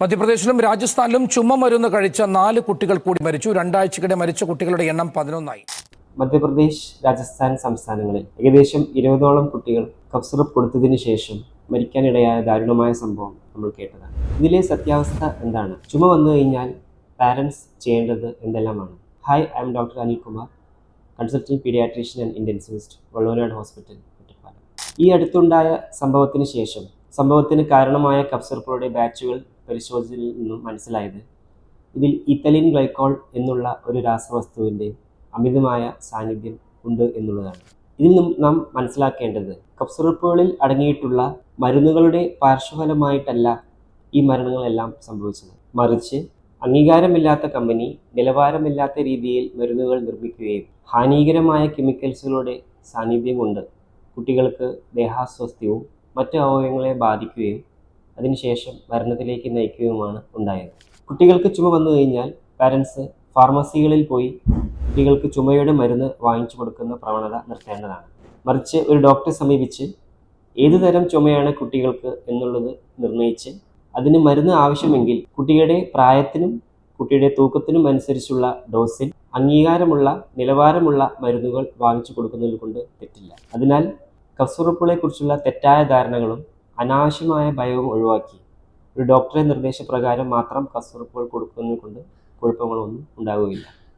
മധ്യപ്രദേശിലും രാജസ്ഥാനിലും ചുമ മരുന്ന് കഴിച്ച നാല് കുട്ടികൾ കൂടി മരിച്ചു. രണ്ടാഴ്ചക്കിടെ മരിച്ച കുട്ടികളുടെ എണ്ണം പതിനൊന്നായി. മധ്യപ്രദേശ് രാജസ്ഥാൻ സംസ്ഥാനങ്ങളിൽ ഏകദേശം ഇരുപതോളം കുട്ടികൾ കഫ് കൊടുത്തതിന് ശേഷം മരിക്കാനിടയായ ദാരുണമായ സംഭവം നമ്മൾ കേട്ടതാണ്. ഇതിലെ സത്യാവസ്ഥ എന്താണ്? ചുമ വന്നു കഴിഞ്ഞാൽ പാരൻസ് ചെയ്യേണ്ടത് എന്തെല്ലാമാണ്? Hi I'm doctor Anilkumar consulting paediatrician and intensivist Valluvanad hospital Ottapalam ഈ അടുത്തുണ്ടായ സംഭവത്തിന് ശേഷം സംഭവത്തിന് കാരണമായ കപ്സർപ്പുകളുടെ ബാച്ചുകൾ പരിശോധിച്ചതിൽ നിന്നും മനസ്സിലായത് ഇതിൽ ഇത്തലിൻ ഗ്ലൈക്കോൾ എന്നുള്ള ഒരു രാസവസ്തുവിന്റെ അമിതമായ സാന്നിധ്യം ഉണ്ട് എന്നുള്ളതാണ്. ഇതിൽ നിന്നും നാം മനസ്സിലാക്കേണ്ടത് കപ്സറുപ്പുകളിൽ അടങ്ങിയിട്ടുള്ള മരുന്നുകളുടെ പാർശ്വഫലമായിട്ടല്ല ഈ മരണങ്ങളെല്ലാം സംഭവിച്ചത്. മറിച്ച് അംഗീകാരമില്ലാത്ത കമ്പനി നിലവാരമില്ലാത്ത രീതിയിൽ മരുന്നുകൾ നിർമ്മിക്കുകയും ഹാനികരമായ കെമിക്കൽസുകളുടെ സാന്നിധ്യം കൊണ്ട് കുട്ടികൾക്ക് ദേഹാസ്വാസ്ഥ്യവും മറ്റു അവയവങ്ങളെ ബാധിക്കുകയും അതിനുശേഷം മരണത്തിലേക്ക് നയിക്കുകയുമാണ് ഉണ്ടായത്. കുട്ടികൾക്ക് ചുമ വന്നു കഴിഞ്ഞാൽ പാരൻസ് ഫാർമസികളിൽ പോയി കുട്ടികൾക്ക് ചുമയുടെ മരുന്ന് വാങ്ങിച്ചു കൊടുക്കുന്ന പ്രവണത നിർത്തേണ്ടതാണ്. മറിച്ച് ഒരു ഡോക്ടറെ സമീപിച്ച് ഏതു തരം ചുമയാണ് കുട്ടികൾക്ക് എന്നുള്ളത് നിർണയിച്ച് അതിന് മരുന്ന് ആവശ്യമെങ്കിൽ കുട്ടിയുടെ പ്രായത്തിനും കുട്ടിയുടെ തൂക്കത്തിനും അനുസരിച്ചുള്ള ഡോസിൽ അംഗീകാരമുള്ള നിലവാരമുള്ള മരുന്നുകൾ വാങ്ങിച്ചു കൊടുക്കുന്നതിൽ കൊണ്ട് തെറ്റില്ല. അതിനാൽ കഫ്സുറപ്പുകളെ കുറിച്ചുള്ള തെറ്റായ ധാരണകളും അനാവശ്യമായ ഭയവും ഒഴിവാക്കി. ഒരു ഡോക്ടറെ നിർദ്ദേശപ്രകാരം മാത്രം കസുറുപ്പുകൾ കൊടുക്കുന്നത് കൊണ്ട് കുഴപ്പങ്ങളൊന്നും ഉണ്ടാവുകയില്ല.